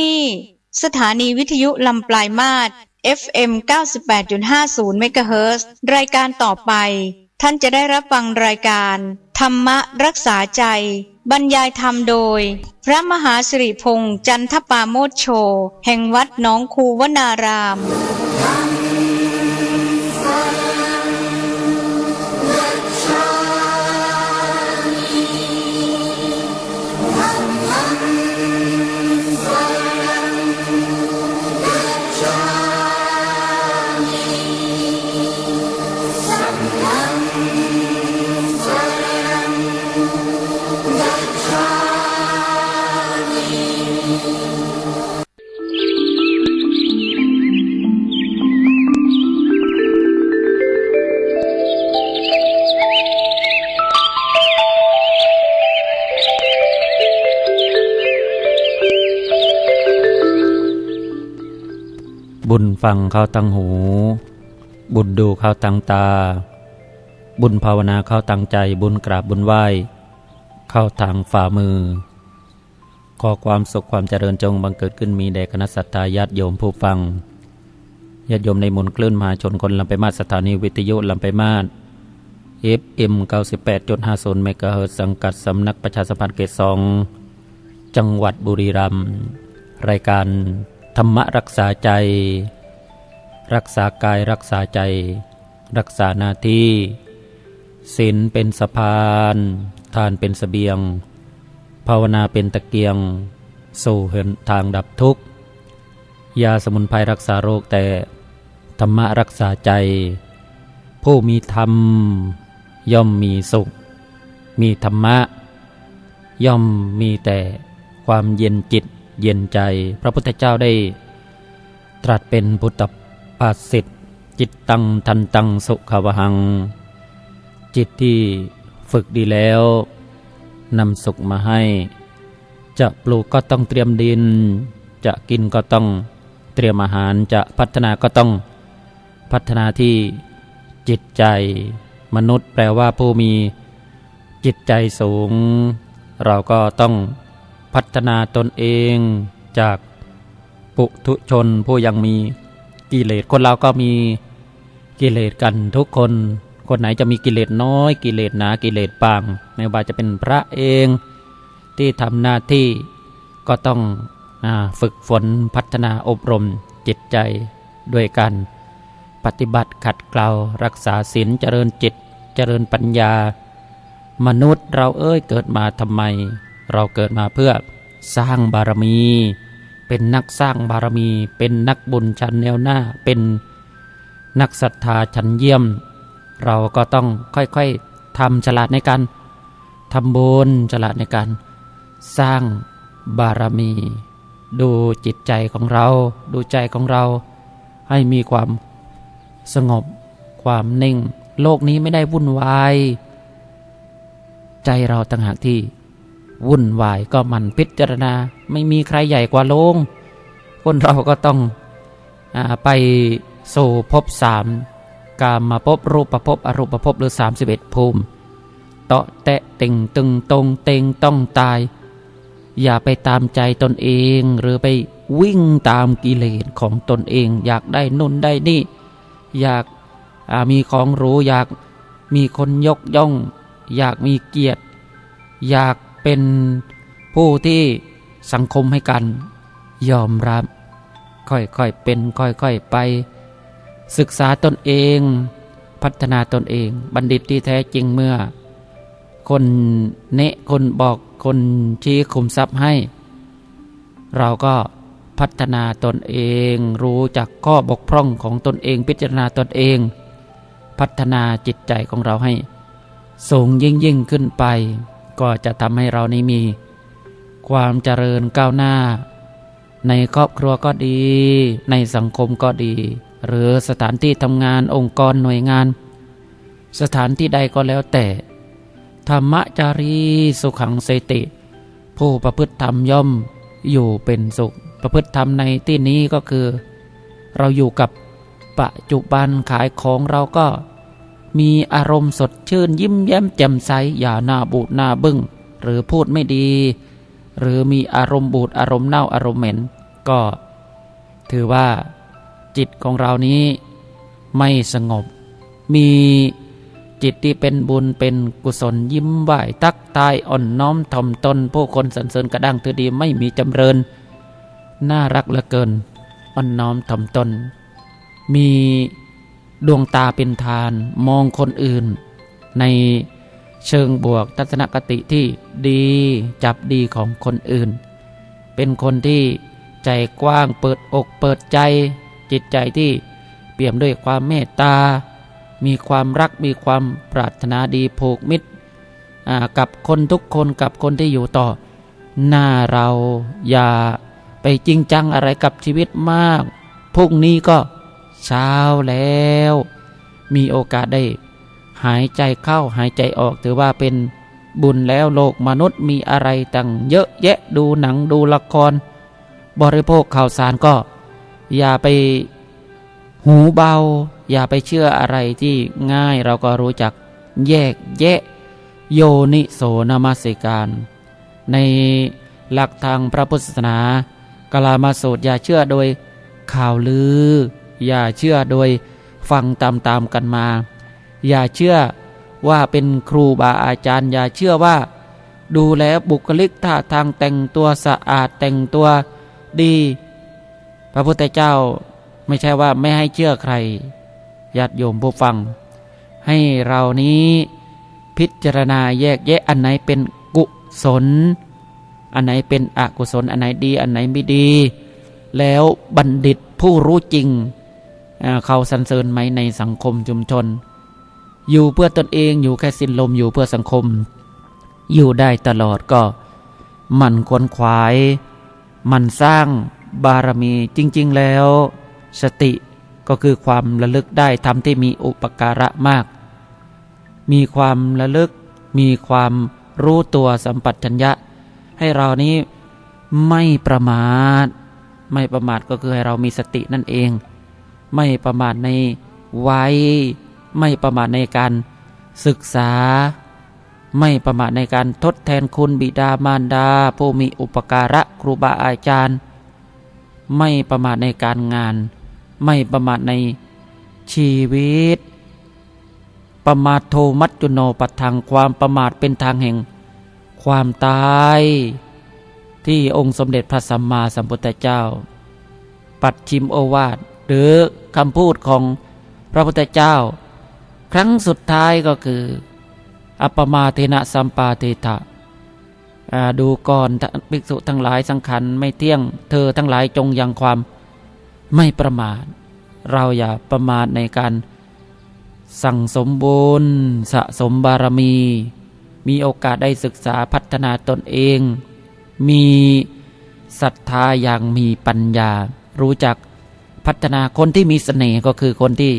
นี่ สถานีวิทยุลำปลายมาศ FM 98.50เมกะเฮิรตรายการต่อไป ท่านจะได้รับฟังรายการ ธรรมรักษาใจ บรรยายธรรมโดย พระมหาสิริพงษ์จันทปาโมชโช แห่งวัดน้องคูวนาราม บุญฟังเข้าตังหู บุญดูเข้าตังตา บุญภาวนาเข้าตังใจ บุญกราบบุญไหว้ เข้าทางฝ่ามือ ขอความสุขความเจริญจงบังเกิดขึ้นมีแด่คณะสัตยาญาติโยมผู้ฟังญาติโยมในมุนคลื่นมหาชนคนลำไปมาสถานีวิทยุลำไปมาศ FM 98.50เมกะเฮิรตซ์สังกัดสำนักประชาสัมพันธ์เกตสอง จังหวัดบุรีรัมย์รายการ ธรรมรักษาใจ รักษากายรักษาใจ รักษาหน้าที่ศีลเป็นสะพาน ทานเป็นสเสบียง ภาวนาเป็นตะเกียง สู่เหินทางดับทุกข์ ยาสมุนไพรรักษาโรคแต่ ธรรมรักษาใจ ผู้มีธรรม ย่อมมีสุข มีธรรมะ ย่อมมีแต่ความเย็นจิต เย็นใจพระพุทธเจ้าได้ ตรัสเป็นพุทธภาษิตจิตตังทันตังสุขวหัง จิตที่ฝึกดีแล้วนำสุขมาให้ จะปลูกก็ต้องเตรียมดิน จะกินก็ต้องเตรียมอาหารจะพัฒนาก็ต้องพัฒนาที่จิตใจมนุษย์แปลว่าผู้มีจิตใจสูง เราก็ต้อง พัฒนาตนเองจากปุถุชนผู้ยังมีกิเลสคนเราก็มีกิเลสกันทุกคน คนไหนจะมีกิเลสน้อย กิเลสหนากิเลสบางไม่ว่าจะเป็นพระเอง ที่ทำหน้าที่ก็ต้องอฝึกฝนพัฒนาอบรมจิตใจด้วยกันปฏิบัติขัดเกลารักษาศีลเจริญจิตเจริญปัญญา มนุษย์เราเอ้ยเกิดมาทำไม เราเกิดมาเพื่อสร้างบารมี เป็นนักสร้างบารมี เป็นนักบุญชั้นแนวหน้า เป็นนักศรัทธาชั้นเยี่ยม เราก็ต้องค่อยๆทำฉลาดในการทำบุญฉลาดในการสร้างบารมี ดูจิตใจของเรา ดูใจของเรา ให้มีความสงบ ความนิ่ง โลกนี้ไม่ได้วุ่นวาย ใจเราต่างหากที่ วุ่นวายก็มันพิจารณา ไม่มีใครใหญ่กว่าโลง คนเราก็ต้องอไปสู่ภพสามกามมาพบรูปภพอรูปภพหรือ 31 ภูมิเตาะแตะเต่งตึงตรงเต็งต้องตาย อย่าไปตามใจตนเองหรือไปวิ่งตามกิเลสของตนเอง อยากได้นุ่นได้นี่ อยากามีของรู้อยากมีคนยกย่อง อยากมีเกียรติ อยาก เป็นผู้ที่สังคมให้กันยอมรับ ค่อยๆเป็นค่อยๆไป ศึกษาตนเอง พัฒนาตนเอง บัณฑิตที่แท้จริงเมื่อ คนเนะคนบอกคนชี้คุมทรัพย์ให้ เราก็พัฒนาตนเอง รู้จักข้อบกพร่องของตนเองพิจารณาตนเอง พัฒนาจิตใจของเราให้สูงยิ่งยิ่งขึ้นไป ก็จะทำให้เรานี้มี ความเจริญก้าวหน้า ในครอบครัวก็ดี ในสังคมก็ดี หรือสถานที่ทำงานองค์กรหน่วยงาน สถานที่ใดก็แล้วแต่ ธรรมจารีสุขังเสติ ผู้ประพฤติธรรมย่อมอยู่เป็นสุข ประพฤติธรรมในที่นี้ก็คือ เราอยู่กับปัจจุบันขายของเราก็ มีอารมณ์สดชื่นยิ้มแย้มแจ่มใส อย่าหน้าบูดหน้าบึง้ง หรือพูดไม่ดี หรือมีอารมณ์บูดอารมณ์เน่าอารมณ์เหม็น ก็ ถือว่าจิตของเรานี้ไม่สงบ มีจิตที่เป็นบุญเป็นกุศลยิ้มไหวตักตายอ่อนน้อมถ่อมตน ผู้คนสรรเสริญกระด้างถือดีไม่มีจำเริญ น่ารักเหลือเกินอ่อนน้อมถ่อมตน มี ดวงตาเป็นทานมองคนอื่น ในเชิงบวกทัศนคติที่ดีจับดีของคนอื่น เป็นคนที่ใจกว้างเปิดอกเปิดใจ จิตใจที่เปี่ยมด้วยความเมตตา มีความรักมีความปรารถนาดีผูกมิตรกับคนทุกคนกับคนที่อยู่ต่อ หน้าเราอย่าไปจริงจังอะไรกับชีวิตมากพรุ่งนี้ก็ เช้าแล้ว มีโอกาสได้ หายใจเข้าหายใจออกถือว่าเป็นบุญแล้วโลกมนุษย์มีอะไรตั้งเยอะแยะดูหนังดูละคร บริโภคข่าวสารก็ อย่าไปหูเบา อย่าไปเชื่ออะไรที่ง่ายเราก็รู้จักแยกแยะ โยนิโสนามาสิการ ในหลักทางพระพุทธศาสนากลามาสูตรอย่าเชื่อโดยข่าวลือ อย่าเชื่อโดยฟังตามๆกันมา อย่าเชื่อว่าเป็นครูบาอาจารย์ อย่าเชื่อว่า ดูแลบุคลิกท่าทางแต่งตัวสะอาดแต่งตัวดี พระพุทธเจ้าไม่ใช่ว่าไม่ให้เชื่อใครญาติโยมผู้ฟัง ให้เรานี้พิจารณาแยกแยะอันไหนเป็นกุศล อันไหนเป็นอกุศล อันไหนดี อันไหนไม่ดี แล้วบัณฑิตผู้รู้จริง เขาสรรเสริญไหมในสังคมชุมชน อยู่เพื่อตนเองอยู่แค่สิ้นลมอยู่เพื่อสังคม อยู่ได้ตลอดก็ มันควนขวาย มันสร้างบารมีจริง ๆ แล้ว สติก็คือความระลึกได้ทำที่มีอุปการะมาก มีความระลึก มีความรู้ตัวสัมปัชัญญะ ให้เรานี้ไม่ประมาท ไม่ประมาทก็คือให้เรามีสตินั่นเอง ไม่ประมาทในวัยไม่ประมาทในการศึกษา ไม่ประมาทในการทดแทนคุณบิดามารดา ผู้มีอุปการะครูบาอาจารย์ ไม่ประมาทในการงาน ไม่ประมาทในชีวิต ประมาทโทมัจจุโนปัทังความประมาทเป็นทางแห่ง ความตาย ที่องค์สมเด็จพระสัมมาสัมพุทธเจ้า ปัดชิมโอวาท หรือคำพูดของพระพุทธเจ้า ครั้งสุดท้ายก็คือ อัปมาเทนะสัมปาเทถะดูก่อนภิกษุทั้งหลายสังขันไม่เที่ยง เธอทั้งหลายจงยังความไม่ประมาท เราอย่าประมาทในการสั่งสมบุญสะสมบารมี มีโอกาสได้ศึกษาพัฒนาตนเอง มีศรัทธาอย่างมีปัญญา รู้จัก พัฒนาคนที่มีเสน่ห์ก็คือคนที่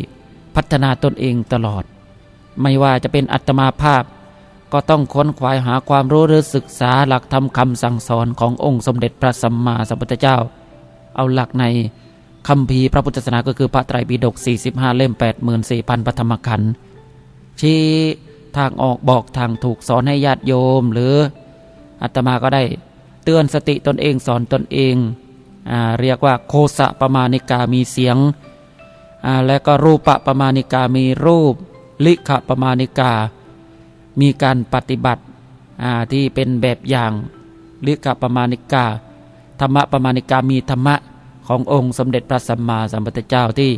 พัฒนาตนเองตลอด ไม่ว่าจะเป็นอัตมาภาพ ก็ต้องค้นคว้าหาความรู้หรือศึกษาหลักธรรมคำสั่งสอนขององค์สมเด็จพระสัมมาสัมพุทธเจ้า เอาหลักในคำพีพระพุทธศาสนาก็คือพระไตรปิฎก45 เล่ม 84,000ปฐมขันธ์ชี้ทางออกบอกทางถูกสอนให้ญาติโยม หรืออาตมาก็ได้เตือนสติตนเองสอนตนเอง เรียกว่าโคสะประมาณิกามีเสียง และก็รูปะประมาณิกามีรูป ลิขะประมาณิกา มีการปฏิบัติที่เป็นแบบอย่าง ลิขะประมาณิกา ธรรมะประมาณิกามีธรรมะขององค์สมเด็จพระสัมมาสัมพุทธเจ้าที่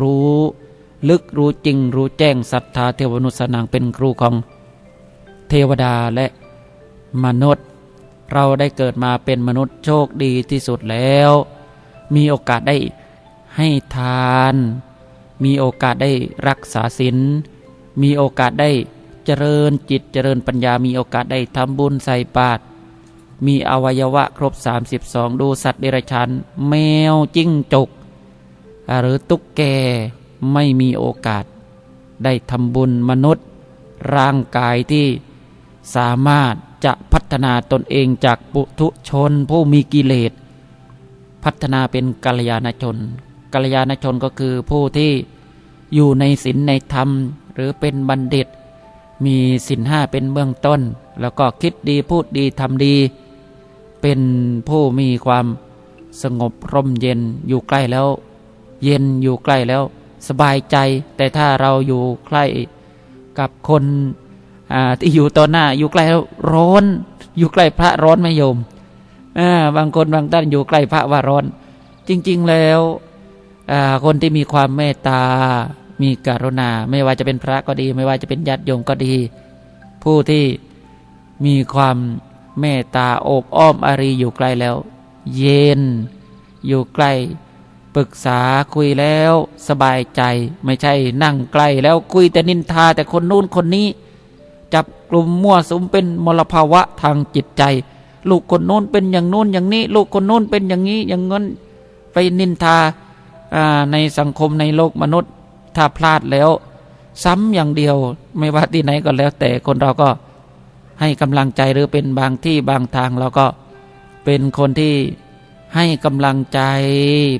รู้ลึกรู้จริงรู้แจ้งศรัทธาเทวนุสนางเป็นครูของเทวดาและมนุษย์ เราได้เกิดมาเป็นมนุษย์โชคดีที่สุดแล้ว มีโอกาสได้ให้ทาน มีโอกาสได้รักษาศีล มีโอกาสได้เจริญจิตเจริญปัญญา มีโอกาสได้ทำบุญใส่บาตร มีอวัยวะครบ 32 ดูสัตว์เดรัจฉานแมวจิ้งจก หรือตุ๊กแกไม่มีโอกาส ได้ทำบุญมนุษย์ ร่างกายที่สามารถ จะพัฒนาตนเองจากปุถุชนผู้มีกิเลส พัฒนาเป็นกัลยาณชน กัลยาณชนก็คือผู้ที่อยู่ในศีลในธรรม หรือเป็นบัณฑิต มีศีลห้าเป็นเบื้องต้น แล้วก็คิดดีพูดดีทำดี เป็นผู้มีความสงบร่มเย็นอยู่ใกล้แล้ว เย็นอยู่ใกล้แล้ว สบายใจ แต่ถ้าเราอยู่ใกล้กับคน ที่อยู่ต่อหน้า อยู่ใกล้แล้วร้อน อยู่ใกล้พระร้อนไหมโยมอ่าบางคนบางท่านอยู่ใกล้พระว่าร้อน จริง ๆแล้วอ่าคนที่มีความเมตตา มีกรุณา ไม่ว่าจะเป็นพระก็ดี ไม่ว่าจะเป็นญาติโยมก็ดี ผู้ที่มีความเมตตาโอบอ้อมอารีอยู่ใกล้แล้ว เย็น อยู่ใกล้ปรึกษาคุยแล้วสบายใจ ไม่ใช่นั่งใกล้แล้วคุยแต่นินทาแต่คนนู้นคนนี้ กลุ่มมั่วสุมเป็นมลภาวะทางจิตใจ ลูกคนโน้นเป็นอย่างโน้นอย่างนี้ ลูกคนโน้นเป็นอย่างนี้อย่างนั้นไปนินทาอ่าในสังคมในโลกมนุษย์ถ้าพลาดแล้ว ซ้ำอย่างเดียวไม่ว่าที่ไหนก็แล้ว แต่คนเราก็ให้กำลังใจหรือเป็นบางที่บางทางเราก็เป็นคนที่ให้กำลังใจ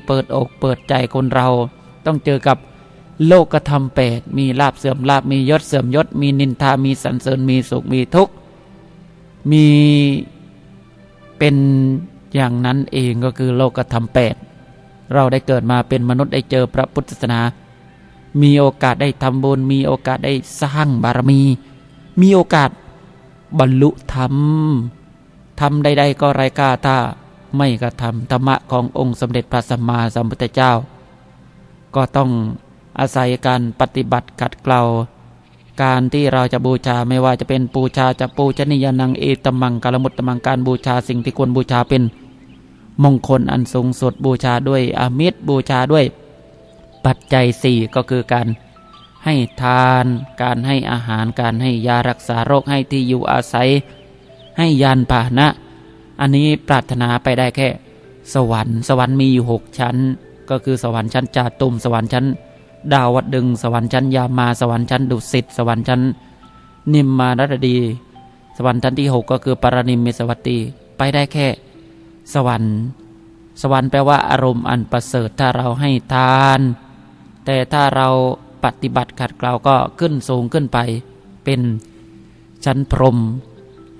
เปิดอกเปิดใจคนเรา ต้องเจอกับ โลกธรรมแปดมีลาบเสื่อมลาบมียศเสื่อมยศ มีนินทามีสรรเสริญมีสุขมีทุกข์มีเป็นอย่างนั้นเองก็คือโลกธรรมแปดเราได้เกิดมาเป็นมนุษย์ได้เจอพระพุทธศาสนา มีโอกาสได้ทำบุญมีโอกาสได้สร้างบารมี มีโอกาสบรรลุธรรมทำใดๆก็ไร้ค่าถ้าไม่กระทำธรรมะขององค์สมเด็จพระสัมมาสัมพุทธเจ้า ก็ต้อง อาศัยการปฏิบัติขัดเกลาการที่เราจะบูชาไม่ว่าจะเป็นปูชาจะปูชนียนังเอตมังกาลมุตตมังการบูชาสิ่งที่ควรบูชาเป็น มงคลอันสูงสุดบูชาด้วยอามิตรบูชาด้วย ปัจจัยสี่ก็คือการให้ทาน การให้อาหารการให้ยารักษาโรคให้ที่อยู่อาศัย ให้ยานพาหนะ อันนี้ปรารถนาไปได้แค่ สวรรค์ สวรรค์มีอยู่หกชั้น ก็คือสวรรค์ชั้นจาตุมสวรรค์ชั้น ดาวดึง สวรรค์ชั้นยามาสวรรค์ชั้นดุสิตสวรรค์ชั้นนิมมารดดี สวรรค์ชั้นที่หกก็คือปรนิมเมสวัตตีไปได้แค่ สวรรค์ สวรรค์แปลว่าอารมณ์อันประเสริฐถ้าเราให้ทาน แต่ถ้าเราปฏิบัติขัดเกลาก็ขึ้นสูงขึ้นไป เป็นชั้นพรหม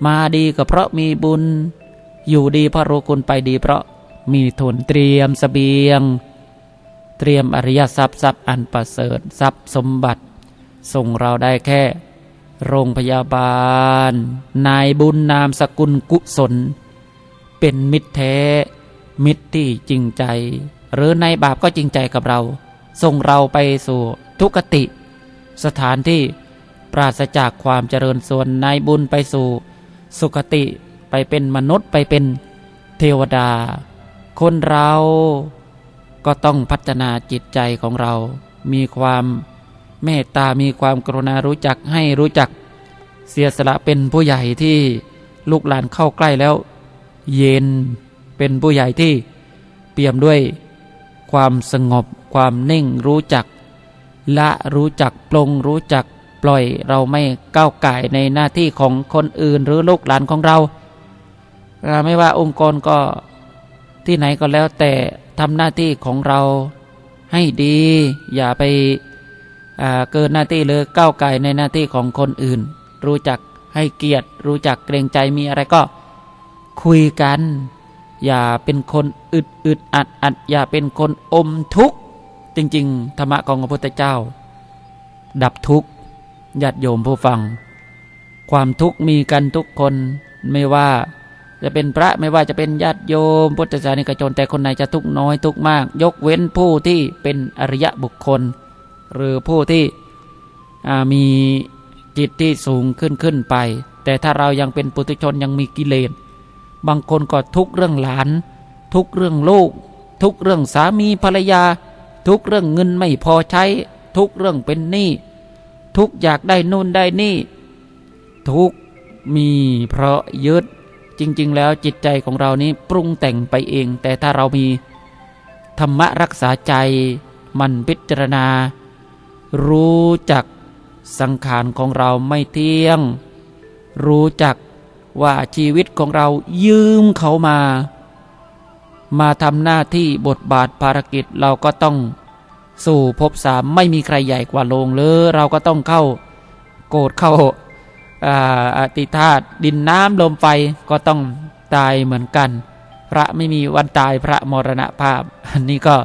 มาดีก็เพราะมีบุญ อยู่ดีเพราะรู้คุณไปดีเพราะมีทุนเตรียมสเสบียง เตรียมอริยทรัพย์ทรัพย์อันประเสริฐทรัพย์สมบัติ ส่งเราได้แค่ โรงพยาบาล นายบุญนามสกุลกุศล เป็นมิตรแท้ มิตรที่จริงใจ หรือในบาปก็จริงใจกับเรา ส่งเราไปสู่ทุกติ สถานที่ปราศจากความเจริญส่วนนายบุญไปสู่สุคติไปเป็นมนุษย์ไปเป็นเทวดา คนเรา ก็ต้องพัฒนาจิตใจของเรา มีความเมตตา มีความกรุณารู้จักให้รู้จักเสียสละเป็นผู้ใหญ่ที่ลูกหลานเข้าใกล้แล้ว เย็นเป็นผู้ใหญ่ที่เปี่ยมด้วยความสงบความนิ่งรู้จัก ละรู้จักปลงรู้จักปล่อยเราไม่ก้าวไก่ในหน้าที่ของคนอื่นหรือลูกหลานของเรา ไม่ว่าองค์กรก็ ที่ไหนก็แล้วแต่ทำหน้าที่ของเราให้ดี อย่าไปเกินหน้าที่หรือก้าวไก่ในหน้าที่ของคนอื่น รู้จักให้เกียรติ รู้จักเกรงใจมีอะไรก็คุยกัน อย่าเป็นคนอึดอึดอัดอัดอย่าเป็นคนอมทุกข์จริง ๆ ธรรมะของพระพุทธเจ้า ดับทุกข์ญาติโยมผู้ฟัง ความทุกข์มีกันทุกคนไม่ว่า จะเป็นพระไม่ว่าจะเป็นญาติโยม พุทธศาสนิกชนแต่คนไหนจะทุกน้อยทุกมาก ยกเว้นผู้ที่เป็นอริยะบุคคล หรือผู้ที่มีจิตที่สูงขึ้นขึ้นไป แต่ถ้าเรายังเป็นปุถุชนยังมีกิเลสบางคนก็ทุกเรื่องหลาน ทุกเรื่องลูก ทุกเรื่องสามีภรรยา ทุกเรื่องเงินไม่พอใช้ ทุกเรื่องเป็นหนี้ทุกอยากได้นู่นได้นี่ ทุกมีเพราะยึด จริง ๆ แล้วจิตใจของเรานี้ปรุงแต่งไปเอง แต่ถ้าเรามีธรรมะรักษาใจ มันพิจารณา รู้จักสังขารของเราไม่เที่ยง รู้จักว่าชีวิตของเรายืมเขามา มาทำหน้าที่บทบาทภารกิจเราก็ต้องสู่ภพสามไม่มีใครใหญ่กว่าโลงเลยเราก็ต้องเข้า โกรธเข้า อาติธาตุดินน้ำลมไฟก็ต้องตายเหมือนกัน พระไม่มีวันตายพระมรณภาพ อันนี้ก็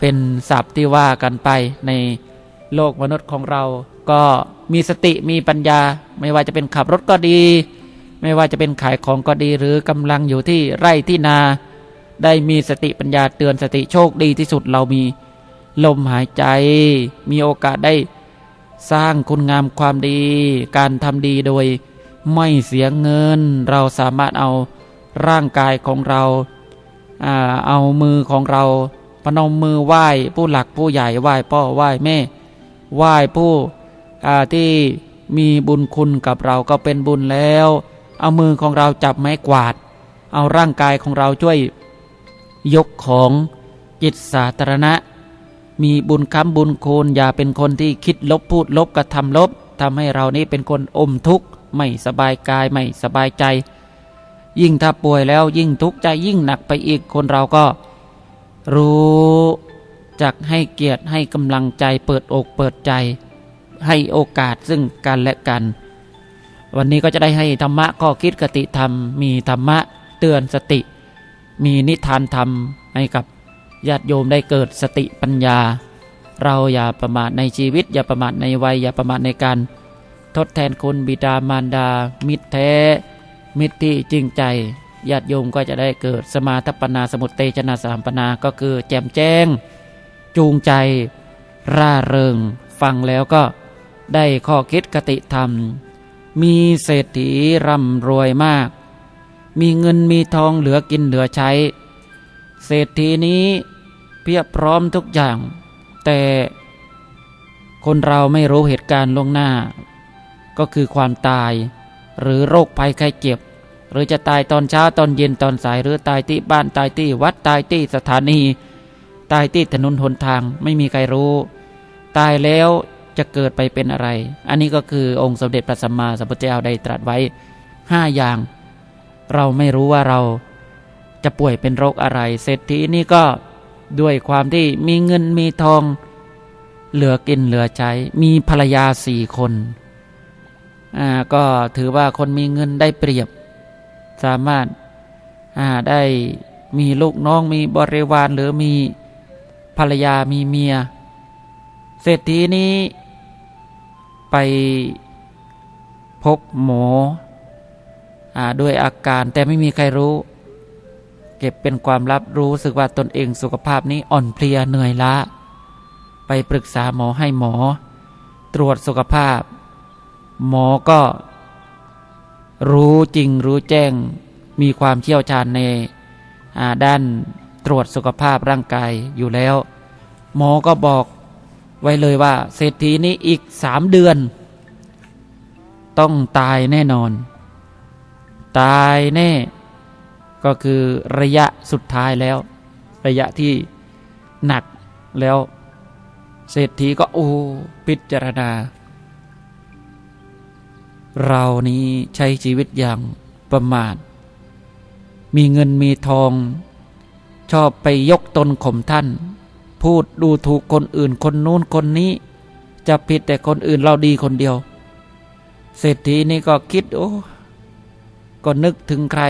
เป็นศัพท์ที่ว่ากันไปในโลกมนุษย์ของเรา ก็มีสติมีปัญญา ไม่ว่าจะเป็นขับรถก็ดี ไม่ว่าจะเป็นขายของก็ดี หรือกำลังอยู่ที่ไร่ที่นา ได้มีสติปัญญาเตือนสติโชคดีที่สุดเรามีลมหายใจ มีโอกาสได้ สร้างคุณงามความดี การทำดีโดยไม่เสียเงิน เราสามารถเอาร่างกายของเราเอามือของเราพนมมือไหว้ผู้หลักผู้ใหญ่ไหว้พ่อไหว้แม่ไหว้ผู้ที่มีบุญคุณกับเราก็เป็นบุญแล้ว เอามือของเราจับไม้กวาด เอาร่างกายของเราช่วย ยกของจิตสาธารณะ มีบุญค้ำบุญคุณอย่าเป็นคนที่คิดลบพูดลบกระทำลบทำให้เรานี่เป็นคนอมทุกข์ไม่สบายกายไม่สบายใจ ยิ่งถ้าป่วยแล้วยิ่งทุกข์ใจยิ่งหนักไปอีกคนเราก็ รู้จักให้เกียรติให้กำลังใจเปิดอกเปิดใจ ให้โอกาสซึ่งกันและกัน วันนี้ก็จะได้ให้ธรรมะข้อคิดกติธรรม มีธรรมะเตือนสติ มีนิทานธรรมให้กับ ญาติโยมได้เกิดสติปัญญา เราอย่าประมาทในชีวิต อย่าประมาทในวัย อย่าประมาทในการ ทดแทนคุณบิดามารดา มิตรแท้ มิตรที่จริงใจญาติโยมก็จะได้เกิดสมาธปนาสมุตเตชนาสามปนา ก็คือแจ่มแจ้ง จูงใจ ร่าเริง ฟังแล้วก็ได้ข้อคิดกติธรรม มีเศรษฐีร่ำรวยมาก มีเงินมีทองเหลือกินเหลือใช้ เศรษฐีนี้ เพียบพร้อมทุกอย่าง แต่คนเราไม่รู้เหตุการณ์ล่วงหน้า ก็คือความตาย หรือโรคภัยไข้เจ็บ หรือจะตายตอนเช้าตอนเย็นตอนสายหรือตายที่บ้านตายที่วัดตายที่สถานี ตายที่ถนนหนทางไม่มีใครรู้ ตายแล้วจะเกิดไปเป็นอะไร อันนี้ก็คือองค์สมเด็จพระสัมมาสัมพุทธเจ้าได้ตรัสไว้ห้าอย่าง เราไม่รู้ว่าเราจะป่วยเป็นโรคอะไร เศรษฐีนี่ก็ ด้วยความที่มีเงินมีทอง เหลือกินเหลือใช้ มีภรรยาสี่คนอ่าก็ถือว่าคนมีเงินได้เปรียบ สามารถอ่าได้มีลูกน้องมีบริวารหรือมีภรรยามีเมีย เศรษฐีนี้ไปพบหมออาด้วยอาการแต่ไม่มีใครรู้ เก็บเป็นความลับรู้สึกว่าตนเองสุขภาพนี้อ่อนเพลียเหนื่อยล้า ไปปรึกษาหมอให้หมอ ตรวจสุขภาพ หมอก็ รู้จริงรู้แจ้ง มีความเชี่ยวชาญในด้านตรวจสุขภาพร่างกายอยู่แล้ว หมอก็บอกไว้เลยว่า เศรษฐีนี้อีกสามเดือน ต้องตายแน่นอน ตายแน่ ก็คือระยะสุดท้ายแล้ว ระยะที่หนักแล้ว เศรษฐีก็โอ้พิจารณา เรานี้ใช้ชีวิตอย่างประมาทมีเงินมีทอง ชอบไปยกตนข่มท่าน พูดดูถูกคนอื่นคนนู้นคนนี้ จะผิดแต่คนอื่นเราดีคนเดียว เศรษฐีนี่ก็คิดโอ้ก็นึกถึงใคร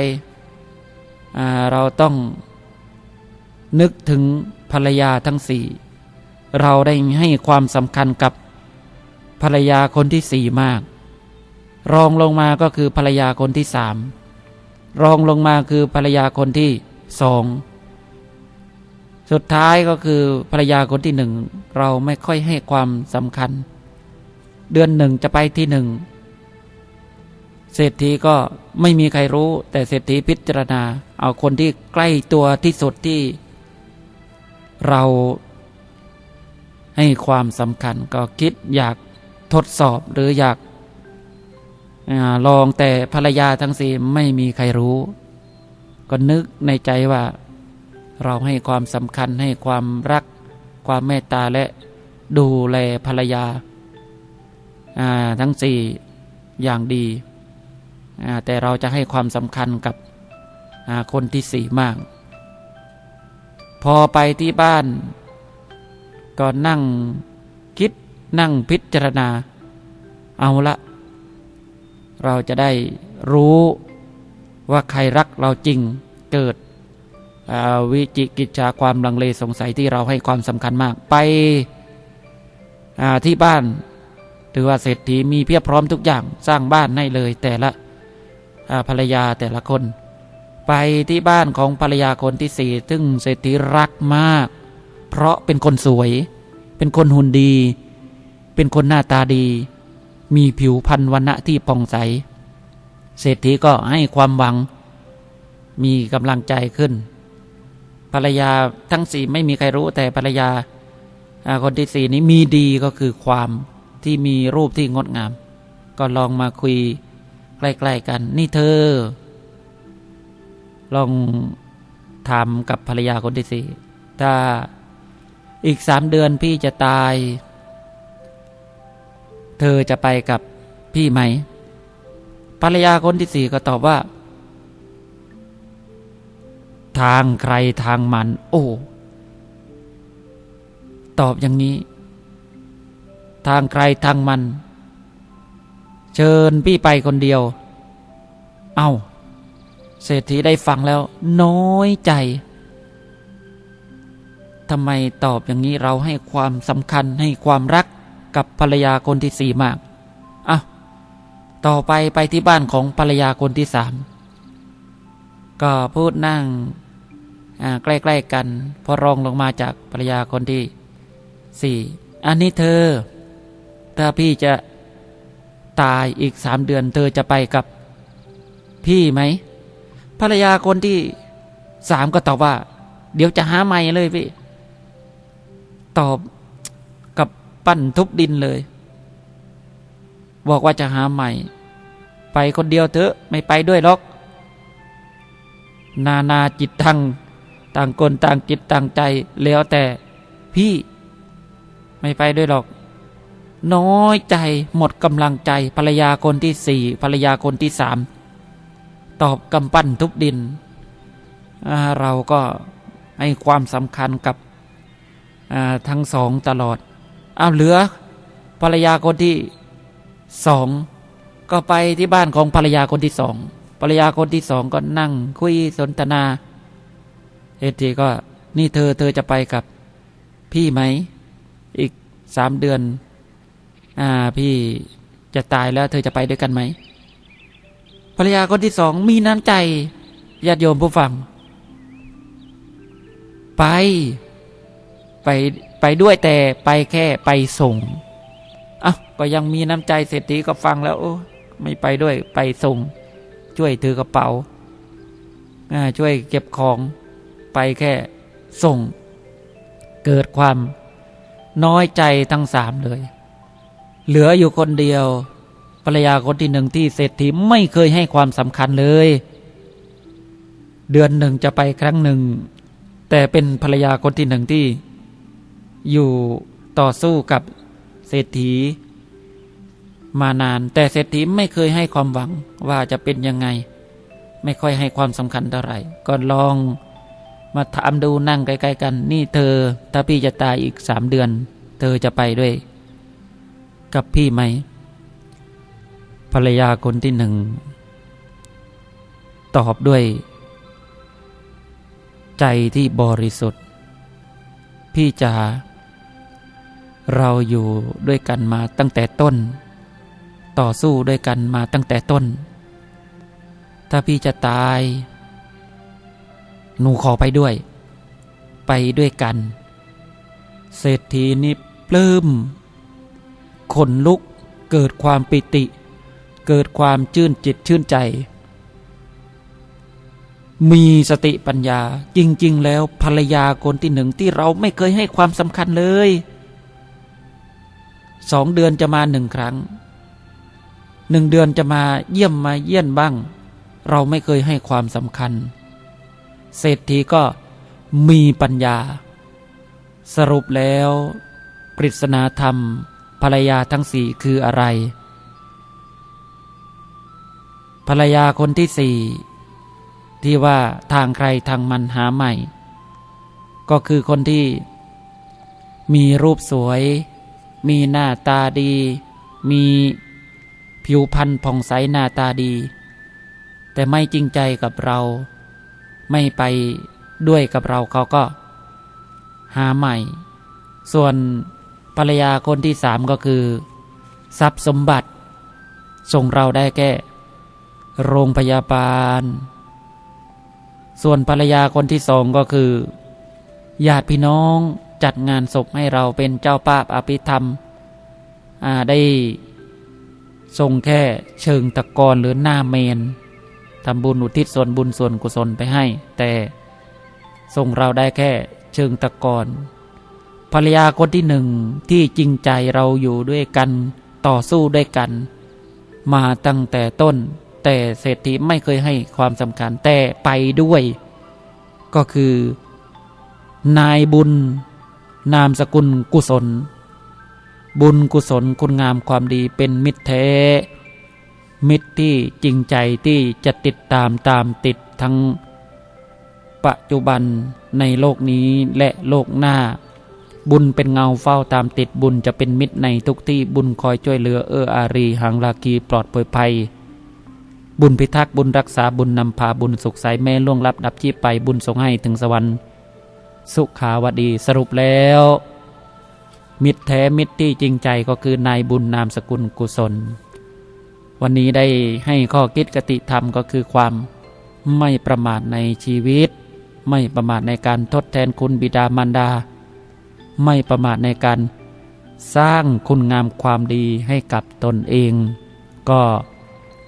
เราต้องนึกถึงภรรยาทั้งสี่ เราได้ให้ความสำคัญกับภรรยาคนที่สี่มาก รองลงมาก็คือภรรยาคนที่สาม รองลงมาคือภรรยาคนที่สอง สุดท้ายก็คือภรรยาคนที่หนึ่ง เราไม่ค่อยให้ความสำคัญ เดือนหนึ่งจะไปที่หนึ่ง เศรษฐีก็ไม่มีใครรู้ แต่เศรษฐีพิจารณา เอาคนที่ใกล้ตัวที่สุดที่ เราให้ความสำคัญก็คิดอยากทดสอบหรืออยากอลองแต่ภรรยาทั้งสี่ไม่มีใครรู้ ก็นึกในใจว่า เราให้ความสำคัญให้ความรัก ความเมตตาและดูแลภรรยาทั้งสี่อย่างดี แต่เราจะให้ความสำคัญกับคนที่สี่มาก พอไปที่บ้าน ก็นั่งคิดนั่งพิจารณา เอาละ เราจะได้รู้ว่าใครรักเราจริงเกิดวิจิกิจชาความลังเลสงสัยที่เราให้ความสำคัญมากไปที่บ้าน ถือว่าเศรษฐีมีเพียบพร้อมทุกอย่างสร้างบ้านให้เลยแต่ละ ภรรยาแต่ละคน ไปที่บ้านของภรรยาคนที่สี่ซึ่งเศรษฐีรักมาก เพราะเป็นคนสวย เป็นคนหุ่นดี เป็นคนหน้าตาดี มีผิวพรรณวันณะที่ผ่องใส เศรษฐีก็ให้ความหวัง มีกำลังใจขึ้น ภรรยาทั้งสี่ไม่มีใครรู้แต่ภรรยาคนที่สี่นี้มีดีก็คือความที่มีรูปที่งดงาม ก็ลองมาคุย ใกล้ๆกัน นี่เธอ ลองถามกับภรรยาคนที่สี่ถ้าอีกสามเดือนพี่จะตาย เธอจะไปกับพี่ไหม ภรรยาคนที่สี่ก็ตอบว่า ทางใครทางมัน โอ้ตอบอย่างนี้ ทางใครทางมัน เชิญพี่ไปคนเดียว เอา้า เศรษฐีได้ฟังแล้ว น้อยใจทำไมตอบอย่างนี้เราให้ความสำคัญให้ความรักกับภรรยาคนที่สี่มากอะต่อไปไปที่บ้านของภรรยาคนที่สามก็พูดนั่งอ่าใกล้ๆกัน พอรองลงมาจากภรรยาคนที่สี่อันนี้เธอ ถ้าพี่จะ ตายอีกสามเดือนเธอจะไปกับ พี่ไหมภรรยาคนที่สามก็ตอบว่า เดี๋ยวจะหาใหม่เลยพี่ ตอบกับปั้นทุบดินเลย บอกว่าจะหาใหม่ ไปคนเดียวเถอะไม่ไปด้วยหรอก นานาจิตตังต่างคนต่างจิตต่างใจแล้วแต่พี่ ไม่ไปด้วยหรอก น้อยใจหมดกำลังใจภรรยาคนที่สี่ภรรยาคนที่สามตอบกำปั้นทุบดิน เราก็ให้ความสำคัญกับทั้งสองตลอดเอาเหลือภรรยาคนที่สองก็ไปที่บ้านของภรรยาคนที่สองภรรยาคนที่สองก็นั่งคุยสนทนา เอทีก็นี่เธอเธอจะไปกับพี่ไหม อีกสามเดือน อ่าพี่จะตายแล้วเธอจะไปด้วยกันไหมภรรยาคนที่สองมีน้ำใจญาติโยมผู้ฟัง ไป ไปไปด้วยแต่ไปแค่ไปส่งอะก็ยังมีน้ำใจเศรษฐีก็ฟังแล้วโอ้ไม่ไปด้วยไปส่ง ช่วยถือกระเป๋าช่วยเก็บของไปแค่ส่ง เกิดความน้อยใจทั้งสามเลย เหลืออยู่คนเดียวภรรยาคนที่หนึ่งที่เศรษฐีไม่เคยให้ความสำคัญเลย เดือนหนึ่งจะไปครั้งหนึ่ง แต่เป็นภรรยาคนที่หนึ่งที่ อยู่ต่อสู้กับเศรษฐี มานาน แต่เศรษฐีไม่เคยให้ความหวังว่าจะเป็นยังไง ไม่ค่อยให้ความสำคัญเท่าไหร่ก็ลองมาถามดูนั่งใกล้ๆกัน นี่เธอถ้าพี่จะตายอีกสามเดือน เธอจะไปด้วย กับพี่ไหม ภรรยาคนที่หนึ่ง ตอบด้วย ใจที่บริสุทธิ์ พี่จ๋าเราอยู่ด้วยกันมาตั้งแต่ต้น ต่อสู้ด้วยกันมาตั้งแต่ต้น ถ้าพี่จะตาย หนูขอไปด้วย ไปด้วยกัน เศรษฐีนี่ปลื้ม ขนลุก เกิดความปิติ เกิดความชื่นจิตชื่นใจ มีสติปัญญาจริง ๆ แล้วภรรยาคนที่หนึ่งที่เราไม่เคยให้ความสำคัญเลยสองเดือนจะมาหนึ่งครั้งหนึ่งเดือนจะมาเยี่ยมมาเยี่ยนบ้าง เราไม่เคยให้ความสำคัญ เศรษฐีก็มีปัญญา สรุปแล้ว ปริศนาธรรม ภรรยาทั้งสี่คืออะไร ภรรยาคนที่สี่ที่ว่าทางใครทางมันหาใหม่ ก็คือคนที่ มีรูปสวย มีหน้าตาดี มีผิวพรรณผ่องใสหน้าตาดี แต่ไม่จริงใจกับเรา ไม่ไปด้วยกับเราเขาก็ หาใหม่ ส่วน ภรรยาคนที่สามก็คือ ทรัพย์สมบัติ ส่งเราได้แก่ โรงพยาบาล ส่วนภรรยาคนที่สองก็คือญาติพี่น้องจัดงานศพให้เราเป็นเจ้าป้าอภิธรรมได้ส่งแค่เชิงตะกอนหรือหน้าเมนทำบุญอุทิศส่วนบุญส่วนกุศลไปให้ แต่ส่งเราได้แค่เชิงตะกอน ภรรยาคนที่หนึ่งที่จริงใจเราอยู่ด้วยกันต่อสู้ด้วยกัน มาตั้งแต่ต้น แต่เศรษฐีไม่เคยให้ความสำคัญแต่ไปด้วย ก็คือ นายบุญ นามสกุลกุศล บุญกุศลคุณงามความดีเป็นมิตรแท้ มิตรที่จริงใจที่จะติดตามตามติดทั้งปัจจุบันในโลกนี้และโลกหน้า บุญเป็นเงาเฝ้าตามติดบุญจะเป็นมิตรในทุกที่บุญคอยช่วยเหลือเอื้ออารีหังลากีปลอดปลอดภัย บุญพิทักษ์บุญรักษาบุญนำพาบุญสุขใสแม่ล่วงลับดับชีพไปบุญส่งให้ถึงสวรรค์ สุขาวดีสรุปแล้ว มิตรแท้มิตรที่จริงใจก็คือนายบุญนามสกุลกุศล วันนี้ได้ให้ข้อคิดกติธรรมก็คือความไม่ประมาทในชีวิต ไม่ประมาทในการทดแทนคุณบิดามารดา ไม่ประมาทในการสร้างคุณงามความดีให้กับตนเอง ก็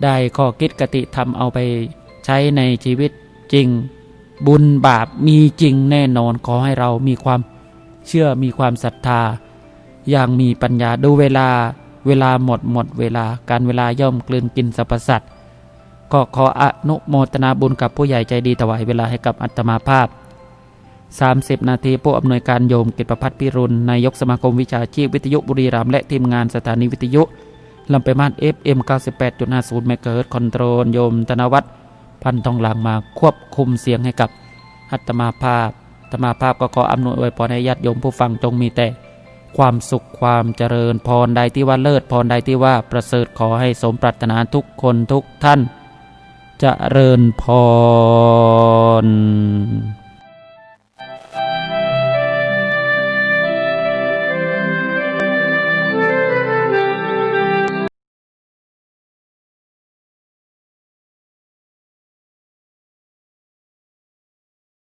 ได้ข้อคิดกติธรรมเอาไปใช้ในชีวิตจริง บุญบาปมีจริงแน่นอนขอให้เรามีความเชื่อมีความศรัทธา อย่างมีปัญญาดูเวลาเวลาหมดหมดเวลาการเวลาย่อมกลืนกินสรรพสัตว์ก็ขออนุโมทนาบุญกับผู้ใหญ่ใจดีถวายเวลาให้กับอัตมาภาพ 30 นาทีผู้อำนวยการโยมกิจประพัฒน์พิรุณนายกสมาคมวิชาชีพวิทยุบุรีรัมย์และทีมงานสถานีวิทยุลำไปมาศ FM 98.50เมกะเฮิรตคอนโทรลโยมธนวัฒน์พันทองหลังมาควบคุมเสียงให้กับอัตมาภาพอัตมาภาพก็ขออำนวยอวยพรให้ญาติโยมผู้ฟังจงมีแต่ ความสุขความเจริญพรใดที่ว่าเลิศพรใดที่ว่าประเสริฐขอให้สมปรารถนาทุกคนทุกท่านจเจริญพร